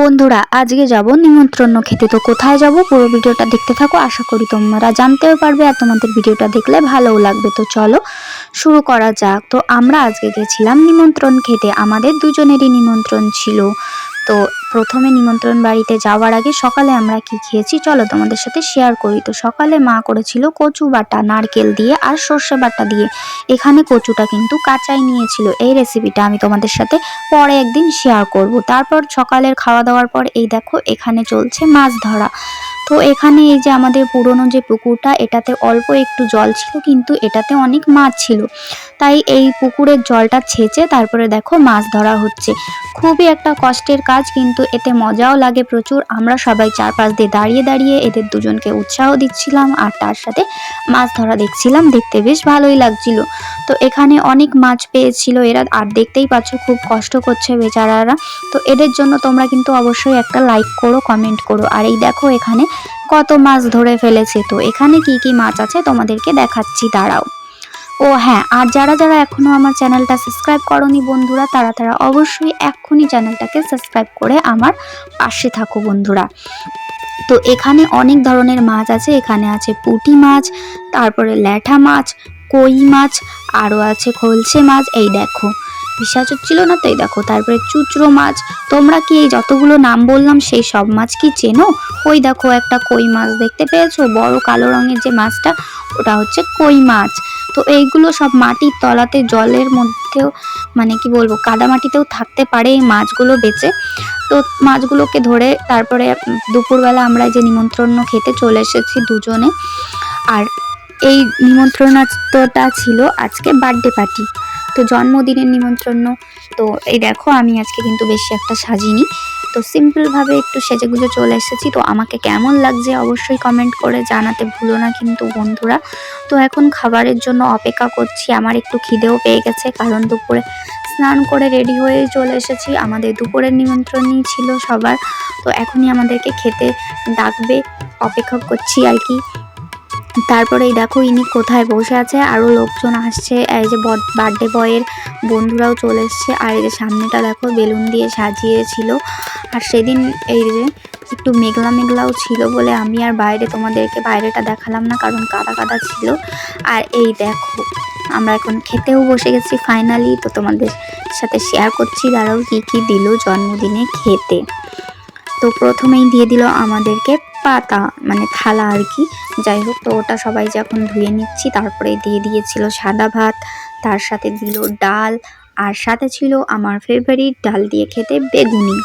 বন্ধুরা, আজকে যাব নিমন্ত্রণ খেতে। তো কোথায় যাব পুরো ভিডিওটা দেখতে থাকো, আশা করি তোমরা জানতেও পারবে আর তোমাদের ভিডিওটা দেখলে ভালোও লাগবে। তো চলো শুরু করা যাক। তো আমরা আজকে গেছিলাম নিমন্ত্রণ খেতে। আমাদের দুজনেরই নিমন্ত্রণ ছিল। তো প্রথমে নিমন্ত্রণ বাড়িতে যাওয়ার আগে সকালে আমরা কি খেয়েছি চলো তোমাদের সাথে শেয়ার করি। তো সকালে মা করেছিল কচু বাটা, নারকেল দিয়ে আর সর্ষে বাটা দিয়ে। এখানে কচুটা কিন্তু কাঁচাই নিয়েছিল। এই রেসিপিটা আমি তোমাদের সাথে পরে একদিন শেয়ার করব। তারপর সকালের খাওয়া দাওয়ার পর এই দেখো এখানে চলছে মাছ ধরা। তো এখানে এই যে আমাদের পুরনো যে পুকুরটা, এটাতে অল্প একটু জল ছিল, কিন্তু এটাতে অনেক মাছ ছিল। তাই এই পুকুরের জলটা ছেঁচে তারপরে দেখো মাছ ধরা হচ্ছে। খুবই একটা কষ্টের কাজ, কিন্তু এতে মজাও লাগে প্রচুর। আমরা সবাই চারপাশ দিয়ে দাঁড়িয়ে দাঁড়িয়ে এদের দুজনকে উৎসাহ দিচ্ছিলাম আর তার সাথে মাছ ধরা দেখছিলাম। দেখতে বেশ ভালোই লাগছিল। তো এখানে অনেক মাছ পেয়েছিল এরা, আর দেখতেই পাচ্ছ খুব কষ্ট করছে বেচারারা। তো এদের জন্য তোমরা কিন্তু অবশ্যই একটা লাইক করো কমেন্ট করো। আর এই দেখো এখানে কত মাছ ধরে ফেলেছে। তো এখানে কি কি মাছ আছে তোমাদেরকে দেখাচ্ছি, দাঁড়াও। ও হ্যাঁ আর যারা যারা এখনও আমার চ্যানেলটা সাবস্ক্রাইব করনি বন্ধুরা, তারা তারা অবশ্যই এক্ষুনি চ্যানেলটাকে সাবস্ক্রাইব করে আমার পাশে থাকো বন্ধুরা। তো এখানে অনেক ধরনের মাছ আছে, এখানে আছে পুঁটি মাছ, তারপরে ল্যাঠা মাছ, কই মাছ, আরও আছে খলসে মাছ, এই দেখো। বিশ্বাস হচ্ছিল না তো, এই দেখো, তারপরে চুচড়ো মাছ, তোমরা কি এই যতগুলো নাম বললাম সেই সব মাছ কি চেনো? ওই দেখো একটা কই মাছ দেখতে পেয়েছ, বড় কালো রঙের যে মাছটা, ওটা হচ্ছে কই মাছ। তো এইগুলো সব মাটির তলাতে জলের মধ্যেও মানে কি বলব, কাদা মাটিতেও থাকতে পারে এই মাছগুলো বেঁচে। তো মাছগুলোকে ধরে তারপরে দুপুরবেলা আমরা যে নিমন্ত্রণ খেতে চলে এসেছি দুজনে, আর এই নিমন্ত্রণটা ছিল আজকে বার্থডে পার্টি তো জন্মদিনের নিমন্ত্রণ, তো এই দেখো আমি আজকে কিন্তু বেশি একটা সাজিনি। তো সিম্পলভাবে একটু সেজেগুজে চলে এসেছি। তো আমাকে কেমন লাগছে অবশ্যই কমেন্ট করে জানাতে ভুলো না কিন্তু বন্ধুরা। তো এখন খাবারের জন্য অপেক্ষা করছি। আমার একটু খিদেও পেয়ে গেছে কারণ দুপুরে স্নান করে রেডি হয়ে চলে এসেছি। আমাদের দুপুরের নিমন্ত্রণই ছিল সবার। তো এখনই আমাদেরকে খেতে ডাকবে, অপেক্ষা করছি আর কি। তারপরে এই দেখো ইনি কোথায় বসে আছে আরও লোকজন আসছে, এই যে বার্থডে বয়ের বন্ধুরাও চলে এসছে, আর এই যে সামনেটা দেখো বেলুন দিয়ে সাজিয়েছিল। আর সেদিন এই যে একটু মেঘলা মেঘলাও ছিল বলে আমি আর বাইরে তোমাদেরকে বাইরেটা দেখালাম না, কারণ কাদা কাদা ছিল। আর এই দেখো, আমরা এখন খেতেও বসে গেছি ফাইনালি তো তোমাদের সাথে শেয়ার করছি, দাঁড়াও কী কী দিল জন্মদিনে খেতে। তো প্রথমেই দিয়ে দিল আমাদেরকে পাতা মানে থালা আর কি। যাই হোক, তো ওটা সবাই যখন ধুয়ে নিচ্ছি তারপরে দিয়ে দিয়েছিল সাদা ভাত, তার সাথে দিল ডাল, আর সাথে ছিল আমার ফেভারিট ডাল দিয়ে খেতে বেগুনি।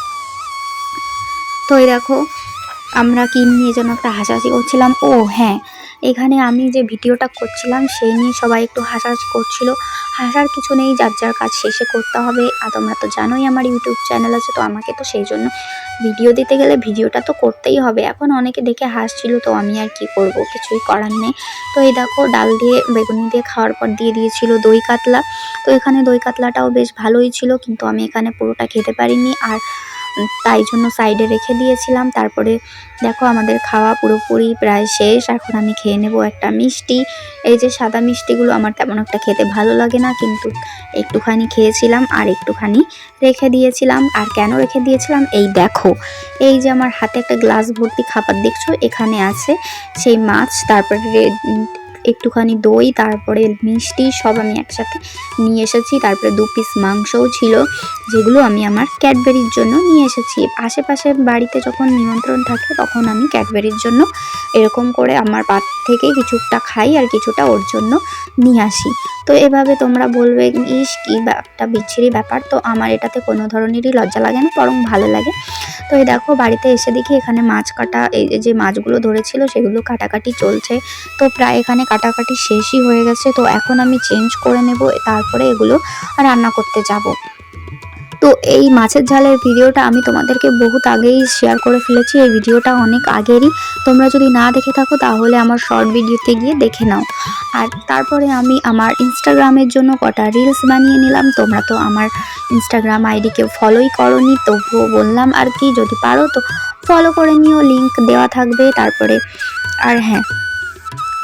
তো এই দেখো, আমরা কি নিয়ে যেন একটা হাসাহাসি করছিলাম? ও হ্যাঁ এখানে আমি যে ভিডিওটা করছিলাম, সেই নিয়ে সবাই একটু হাসাহাসি করছিল। হাসার কিছু নেই, যার যার কাজ শেষে করতে হবে। আর তোমরা তো জানোই আমার ইউটিউব চ্যানেল আছে, তো আমাকে তো সেই জন্য ভিডিও দিতে গেলে ভিডিওটা তো করতেই হবে। এখন অনেকে দেখে হাসছিল, তো আমি আর কি করব? কিছুই করার নেই। তো এই দেখো, ডাল দিয়ে, বেগুনি দিয়ে খাওয়ার পর দিয়ে দিয়েছিল দই কাতলা। তো এখানে দই কাতলাটাও বেশ ভালোই ছিল, কিন্তু আমি এখানে পুরোটা খেতে পারিনি। আর তাই জন্য সাইডে রেখে দিয়েছিলাম। তারপরে দেখো আমাদের খাওয়া পুরোপুরি প্রায় শেষ। এখন আমি খেয়ে নেব একটা মিষ্টি। এই যে সাদা মিষ্টিগুলো আমার তেমন একটা খেতে ভালো লাগে না, কিন্তু একটুখানি খেয়েছিলাম আর একটুখানি রেখে দিয়েছিলাম। আর কেন রেখে দিয়েছিলাম? এই দেখো, এই যে আমার হাতে একটা গ্লাস ভর্তি খাবার দেখছ? এখানে আছে সেই মাছ, তারপরে একটুখানি দই, তারপরে মিষ্টি সব আমি একসাথে নিয়ে এসেছি। তারপরে দু পিস মাংসও ছিল, যেগুলো আমি আমার ক্যাডবেরির জন্য নিয়ে এসেছি। আশেপাশে বাড়িতে যখন নিমন্ত্রণ থাকে, তখন আমি ক্যাডবেরির জন্য এরকম করে আমার পাত থেকে কিছুটা খাই আর কিছুটা ওর জন্য নিয়ে আসি। তো এভাবে তোমরা বলবে, ইস, কি একটা বিচ্ছিরি ব্যাপার। তো আমার এটাতে কোনো ধরনেরই লজ্জা লাগে না, বরং ভালো লাগে। তো এই দেখো, বাড়িতে এসে দেখি এখানে মাছ কাটা, এই যে মাছগুলো ধরেছিল সেগুলো কাটাকাটি চলছে। তো প্রায় এখানে কাটাকাটি শেষই হয়ে গেছে। তো এখন আমি চেঞ্জ করে নেব, তারপরে এগুলো রান্না করতে যাব। তো এই মাছের ঝালের ভিডিওটা আমি তোমাদেরকে বহুত আগেই শেয়ার করে ফেলেছি। এই ভিডিওটা অনেক আগেরই। তোমরা যদি না দেখে থাকো, তাহলে আমার শর্ট ভিডিওতে গিয়ে দেখে নাও। আর তারপরে আমি আমার ইনস্টাগ্রামের জন্য কটা রিলস বানিয়ে নিলাম। তোমরা তো আমার ইনস্টাগ্রাম আইডিকে ফলোই করনি, তবুও বললাম আর কি, যদি পারো তো ফলো করে নিও। লিংক দেওয়া থাকবে। তারপরে আর হ্যাঁ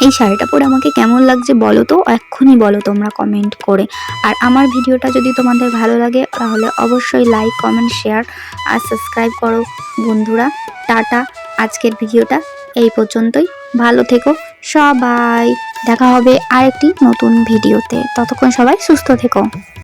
এই শাড়িটা পরে আমাকে কেমন লাগছে বলো তো? এক্ষুনি বলো তোমরা কমেন্ট করে। আর আমার ভিডিওটা যদি তোমাদের ভালো লাগে, তাহলে অবশ্যই লাইক কমেন্ট শেয়ার আর সাবস্ক্রাইব করো বন্ধুরা। টাটা, আজকের ভিডিওটা এই পর্যন্তই। ভালো থেকো সবাই। দেখা হবে আরেকটি নতুন ভিডিওতে। ততক্ষণ সবাই সুস্থ থেকো।